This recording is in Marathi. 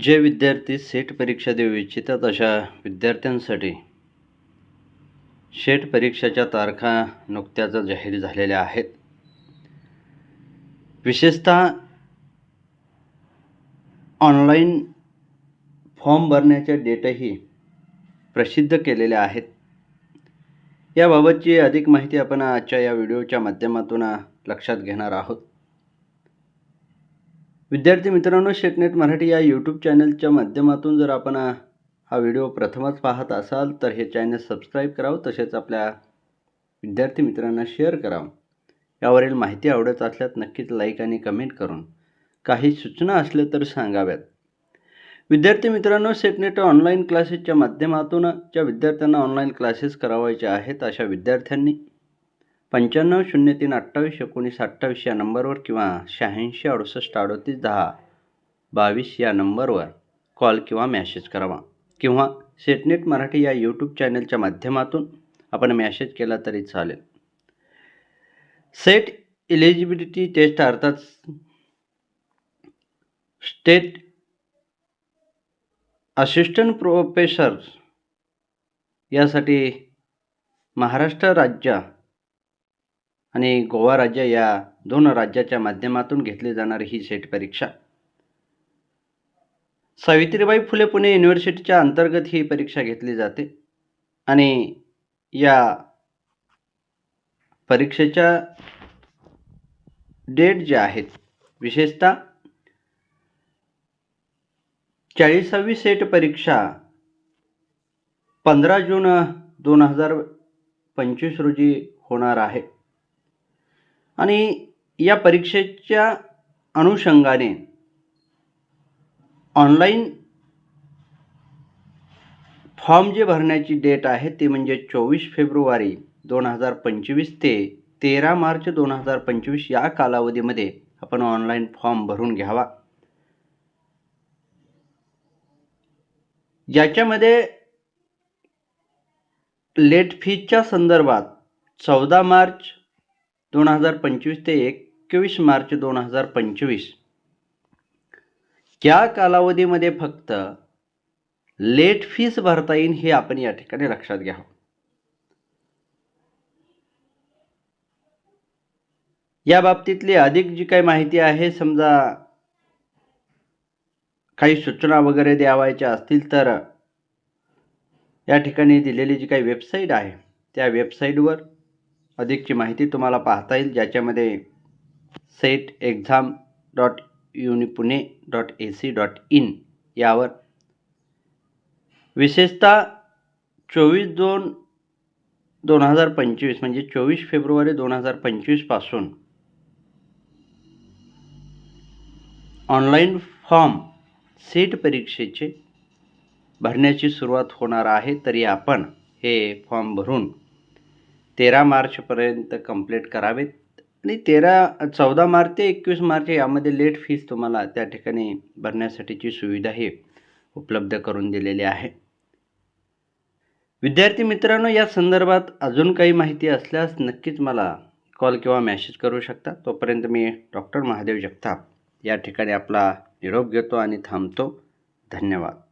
जे विद्यार्थी सेट परीक्षा देऊ इच्छितात अशा विद्यार्थ्यांसाठी शेट परीक्षेच्या तारखा नुकत्याच जाहीर झालेल्या आहेत. विशेषतः ऑनलाईन फॉर्म भरण्याच्या डेटही प्रसिद्ध केलेल्या आहेत. याबाबतची अधिक माहिती आपण आजच्या या व्हिडिओच्या माध्यमातून लक्षात घेणार आहोत. विद्यार्थी मित्रांनो शेटनेट मराठी या यूट्यूब चॅनलच्या माध्यमातून जर आपण हा व्हिडिओ प्रथमच पाहत असाल तर हे चॅनल सबस्क्राईब करावं तसेच आपल्या विद्यार्थी मित्रांना शेअर करावं. यावरील माहिती आवडत असल्यास नक्कीच लाईक आणि कमेंट करून काही सूचना असल्या तर सांगाव्यात. विद्यार्थी मित्रांनो सेटनेट ऑनलाईन क्लासेसच्या माध्यमातून ज्या विद्यार्थ्यांना ऑनलाईन क्लासेस करावायचे आहेत अशा विद्यार्थ्यांनी पंच्याण्णव शून्य तीन अठ्ठावीस एकोणीस अठ्ठावीस या नंबरवर किंवा शहाऐंशी अडुसष्ट अडतीस दहा बावीस या नंबरवर कॉल किंवा मॅसेज करावा. किंवा सेटनेट मराठी या यूट्यूब चॅनलच्या माध्यमातून आपण मॅसेज केला तरी चालेल. सेट इलिजिबिलिटी टेस्ट अर्थात स्टेट असिस्टंट प्रोफेसर यासाठी महाराष्ट्र राज्य आणि गोवा राज्य या दोन राज्याच्या माध्यमातून घेतली जाणारी ही सेट परीक्षा. सावित्रीबाई फुले पुणे युनिव्हर्सिटीच्या अंतर्गत ही परीक्षा घेतली जाते. आणि या परीक्षेच्या डेट ज्या आहेत विशेषतः चाळीसावी सेट परीक्षा पंधरा जून दोन हजार पंचवीस रोजी होणार आहे. आणि या परीक्षेच्या अनुषंगाने ऑनलाईन फॉर्म जे भरण्याची डेट आहे ते म्हणजे चोवीस फेब्रुवारी दोन हजार पंचवीस ते तेरा मार्च दोन हजार पंचवीस या कालावधीमध्ये आपण ऑनलाईन फॉर्म भरून घ्यावा. ज्याच्यामध्ये लेट फीच्या संदर्भात चौदा मार्च दोन हजार पंचवीस ते एकवीस मार्च दोन हजार पंचवीस. या कालावधीमध्ये फक्त लेट फीस भरता येईल हे आपण या ठिकाणी लक्षात घ्यावं या बाबतीतली अधिक जी काही माहिती आहे समजा काही सूचना वगैरे द्यावायच्या असतील तर या ठिकाणी दिलेली जी काही वेबसाईट आहे त्या वेबसाईटवर अधिकची माहिती तुम्हाला पाहता येईल ज्याच्यामध्ये set exam dot uni Pune dot A C dot in यावर विशेषतः चोवीस दोन दोन हजार पंचवीस म्हणजे चोवीस फेब्रुवारी दोन हजार पंचवीसपासून ऑनलाईन फॉर्म सेट परीक्षेचे भरण्याची सुरुवात होणार आहे तरी आपण हे फॉर्म भरून तेरा मार्चपर्यंत कंप्लीट करावेत. आणि तेरा चौदा मार्च ते एकवीस मार्च यामध्ये लेट फीस तुम्हाला त्या ठिकाणी भरण्यासाठीची सुविधा ही उपलब्ध करून दिलेली आहे. विद्यार्थी मित्रांनो या संदर्भात अजून काही माहिती असल्यास नक्कीच मला कॉल किंवा मॅसेज करू शकता. तोपर्यंत मी डॉक्टर महादेव जगताप या ठिकाणी आपला निरोप घेतो आणि थांबतो. धन्यवाद.